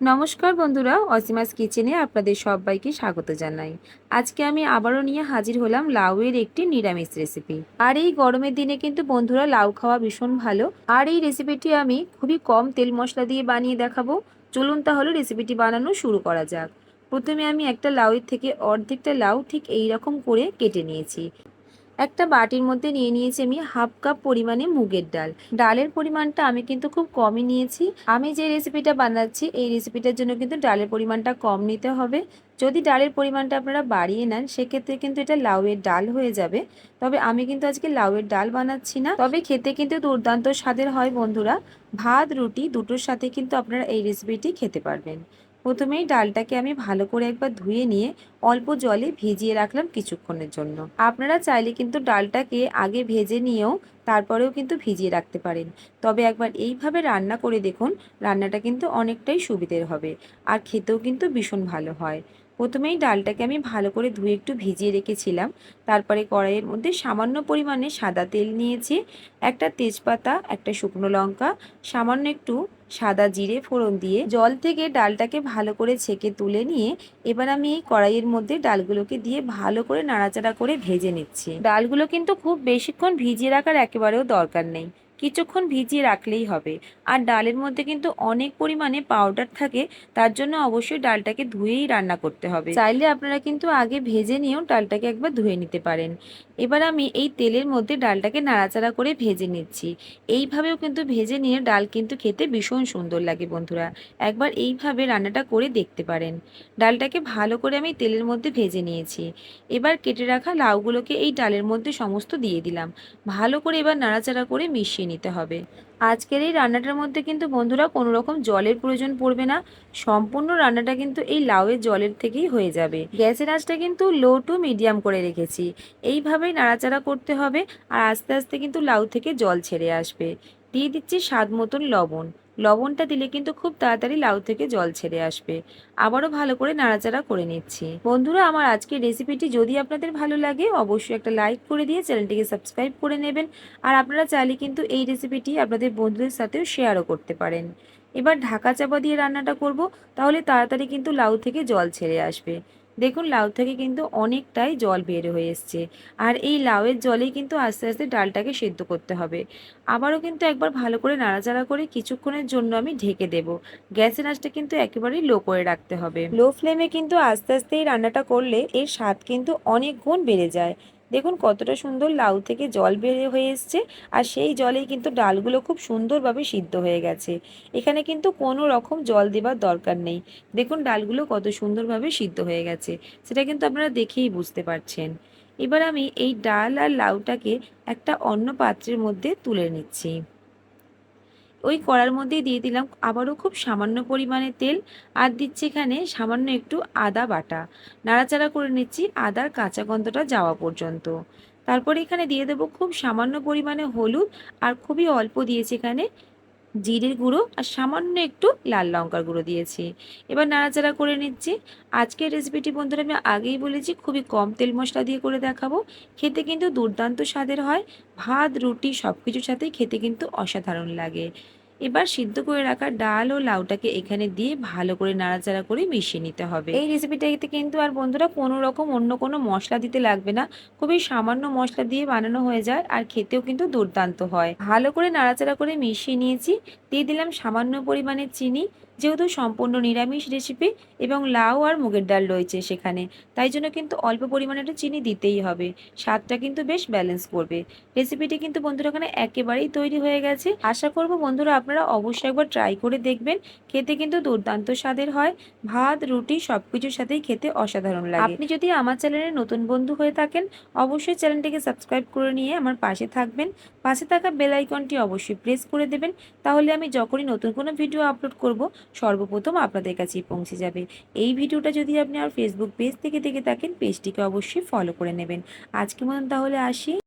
নমস্কার বন্ধুরা, অসীমাস কিচেনে আপনাদের সবাইকে স্বাগত জানাই। আজকে আমি আবারও নিয়ে হাজির হলাম লাউয়ের একটি নিরামিষ রেসিপি আর এই গরমের দিনে কিন্তু বন্ধুরা লাউ খাওয়া ভীষণ ভালো। আর এই রেসিপিটি আমি খুবই কম তেল মশলা দিয়ে বানিয়ে দেখাবো। চলুন তাহলে রেসিপিটি বানানো শুরু করা যাক। প্রথমে আমি একটা লাউয়ের থেকে অর্ধেকটা লাউ ঠিক এই রকম করে কেটে নিয়েছি। একটা বাটির মধ্যে নিয়ে নিয়েছি আমি হাফ কাপ পরিমাণে মুগের ডাল। ডালের পরিমাণটা আমি কিন্তু খুব কমই নিয়েছি। আমি যে রেসিপিটা বানাচ্ছি, এই রেসিপিটার জন্য কিন্তু ডালের পরিমাণটা কম নিতে হবে। যদি ডালের পরিমাণটা আপনারা বাড়িয়ে নেন, সেক্ষেত্রে কিন্তু এটা লাউয়ের ডাল হয়ে যাবে। তবে আমি কিন্তু আজকে লাউয়ের ডাল বানাচ্ছি না। তবে খেতে কিন্তু দুর্দান্ত স্বাদের হয় বন্ধুরা। ভাত, রুটি দুটোর সাথে কিন্তু আপনারা এই রেসিপিটি খেতে পারবেন। প্রথমেই ডালটাকে আমি ভালো করে একবার ধুয়ে নিয়ে অল্প জলে ভিজিয়ে রাখলাম কিছুক্ষণের জন্য। আপনারা চাইলে কিন্তু ডালটাকে আগে ভেজে নিয়েও তারপরেও কিন্তু ভিজিয়ে রাখতে পারেন। তবে একবার এইভাবে রান্না করে দেখুন, রান্নাটা কিন্তু অনেকটাই সুবিধের হবে আর খেতেও কিন্তু ভীষণ ভালো হয়। প্রথমেই ডালটাকে আমি ভালো করে ধুয়ে একটু ভিজিয়ে রেখেছিলাম। তারপরে কড়াইয়ের মধ্যে সামান্য পরিমাণে সাদা তেল নিয়েছি, একটা তেজপাতা, একটা শুকনো লঙ্কা, সামান্য একটু সাদা জিরে ফোড়ন দিয়ে জল থেকে ডালটাকে ভালো করে ছেঁকে তুলে নিয়ে এবার আমি এই কড়াইয়ের মধ্যে ডালগুলোকে দিয়ে ভালো করে নাড়াচাড়া করে ভেজে নিচ্ছি। ডালগুলো কিন্তু খুব বেশিক্ষণ ভিজিয়ে রাখার একেবারেও দরকার নেই। কিছুক্ষণ ভিজিয়ে রাখলেই হবে। আর ডালের মধ্যে কিন্তু অনেক পরিমাণে পাউডার থাকে, তার জন্য অবশ্যই ডালটাকে ধুয়েই রান্না করতে হবে। চাইলে আপনারা কিন্তু আগে ভেজে নিয়েও ডালটাকে একবার ধুয়ে নিতে পারেন। এবার আমি এই তেলের মধ্যে ডালটাকে নাড়াচাড়া করে ভেজে নিচ্ছি। এইভাবেও কিন্তু ভেজে নিয়ে ডাল কিন্তু খেতে ভীষণ সুন্দর লাগে বন্ধুরা। একবার এইভাবে রান্নাটা করে দেখতে পারেন। ডালটাকে ভালো করে আমি তেলের মধ্যে ভেজে নিয়েছি। এবার কেটে রাখা লাউগুলোকে এই ডালের মধ্যে সমস্ত দিয়ে দিলাম। ভালো করে এবার নাড়াচাড়া করে মিশিয়ে নিতে হবে। আজকের এই রান্নাটার মধ্যে কিন্তু বন্ধুরা কোনো রকম জলের প্রয়োজন পড়বে না। সম্পূর্ণ রান্নাটা কিন্তু এই লাউয়ের জলের থেকেই হয়ে যাবে। গ্যাসের আঁচটা কিন্তু লো টু মিডিয়াম করে রেখেছি। এইভাবেই নাড়াচাড়া করতে হবে আর আস্তে আস্তে কিন্তু লাউ থেকে জল ছেড়ে আসবে। দিয়ে দিচ্ছি স্বাদ মতন লবণ। লবণটা দিলে কিন্তু খুব তাড়াতাড়ি লাউ থেকে জল ছেড়ে আসবে। আবারও ভালো করে নাড়াচাড়া করে নিচ্ছি। বন্ধুরা, আমার আজকের রেসিপিটি যদি আপনাদের ভালো লাগে, অবশ্যই একটা লাইক করে দিয়ে চ্যানেলটিকে সাবস্ক্রাইব করে নেবেন। আর আপনারা চাইলে কিন্তু এই রেসিপিটি আপনাদের বন্ধুদের সাথেও শেয়ারও করতে পারেন। এবার ঢাকা চাপা দিয়ে রান্নাটা করব, তাহলে তাড়াতাড়ি কিন্তু লাউ থেকে জল ছেড়ে আসবে। দেখুন, লাউ থেকে কিন্তু অনেকটাই জল বের হয়ে এসছে। আর এই লাউয়ের জলেই কিন্তু আস্তে আস্তে ডালটাকে সেদ্ধ করতে হবে। আবারও কিন্তু একবার ভালো করে নাড়াচাড়া করে কিছুক্ষণের জন্য আমি ঢেকে দেব। গ্যাসের আঁচটা কিন্তু একেবারেই লো করে রাখতে হবে। লো ফ্লেমে কিন্তু আস্তে আস্তে এই রান্নাটা করলে এর স্বাদ কিন্তু অনেক গুণ বেড়ে যায়। দেখুন কতটা সুন্দর লাউ থেকে জল বের হয়ে এসছে, আর সেই জলেই কিন্তু ডালগুলো খুব সুন্দরভাবে সিদ্ধ হয়ে গেছে। এখানে কিন্তু কোনো রকম জল দেবার দরকার নেই। দেখুন ডালগুলো কত সুন্দরভাবে সিদ্ধ হয়ে গেছে, সেটা কিন্তু আপনারা দেখেই বুঝতে পারছেন। এবার আমি এই ডাল আর লাউটাকে একটা অন্য পাত্রের মধ্যে তুলে নিচ্ছি। ওই কড়ার মধ্যেই দিয়ে দিলাম আবারও খুব সামান্য পরিমাণে তেল আর দিচ্ছি এখানে সামান্য একটু আদা বাটা। নাড়াচাড়া করে নিচ্ছি আদার কাঁচা গন্ধটা যাওয়া পর্যন্ত। তারপরে এখানে দিয়ে দেবো খুব সামান্য পরিমাণে হলুদ আর খুবই অল্প দিয়েছি এখানে জিরের গুঁড়ো আর সামান্য একটু লাল লঙ্কার গুঁড়ো দিয়েছি। এবার নাড়াচাড়া করে নিচ্ছি। আজকের রেসিপিটি বন্ধুরা আমি আগেই বলেছি, খুবই কম তেল মশলা দিয়ে করে দেখাবো। খেতে কিন্তু দুর্দান্ত স্বাদের হয়। ভাত, রুটি সব কিছুর সাথেই খেতে কিন্তু অসাধারণ লাগে। এবার সিদ্ধ করে রাখা ডাল ও লাউটাকে এখানে দিয়ে ভালো করে নাড়াচাড়া করে মিশিয়ে নিতে হবে। এই রেসিপিটাতে কিন্তু আর বন্ধুরা কোনো রকম অন্য কোনো মশলা দিতে লাগবে না। খুবই সামান্য মশলা দিয়ে বানানো হয়ে যায় আর খেতেও কিন্তু দুর্দান্ত হয়। ভালো করে নাড়াচাড়া করে মিশিয়ে নিয়েছি। দিয়ে দিলাম সামান্য পরিমাণে চিনি। যেহেতু সম্পূর্ণ নিরামিষ রেসিপি এবং লাউ আর মুগের ডাল রয়েছে সেখানে, তাই জন্য কিন্তু অল্প পরিমাণে একটু চিনি দিতেই হবে। স্বাদটা কিন্তু বেশ ব্যালেন্স করবে। রেসিপিটি কিন্তু বন্ধুরা ওখানে একেবারেই তৈরি হয়ে গেছে। আশা করব বন্ধুরা আপনারা অবশ্যই একবার ট্রাই করে দেখবেন। খেতে কিন্তু দুর্দান্ত স্বাদের হয়। ভাত, রুটি সব কিছুর সাথেই খেতে অসাধারণ লাগে। আপনি যদি আমার চ্যানেলে নতুন বন্ধু হয়ে থাকেন, অবশ্যই চ্যানেলটিকে সাবস্ক্রাইব করে নিয়ে আমার পাশে থাকবেন। পাশে থাকা বেল আইকনটি অবশ্যই প্রেস করে দেবেন। তাহলে আমি যখনই নতুন কোনো ভিডিও আপলোড করব সর্বপ্রথম আপনাদের কাছেই পৌঁছে যাবে। এই ভিডিওটা যদি আপনি আর ফেসবুক পেজ থেকে দেখে থাকেন পেজটিকে অবশ্যই ফলো করে নেবেন। আজকে মতন তাহলে আসি।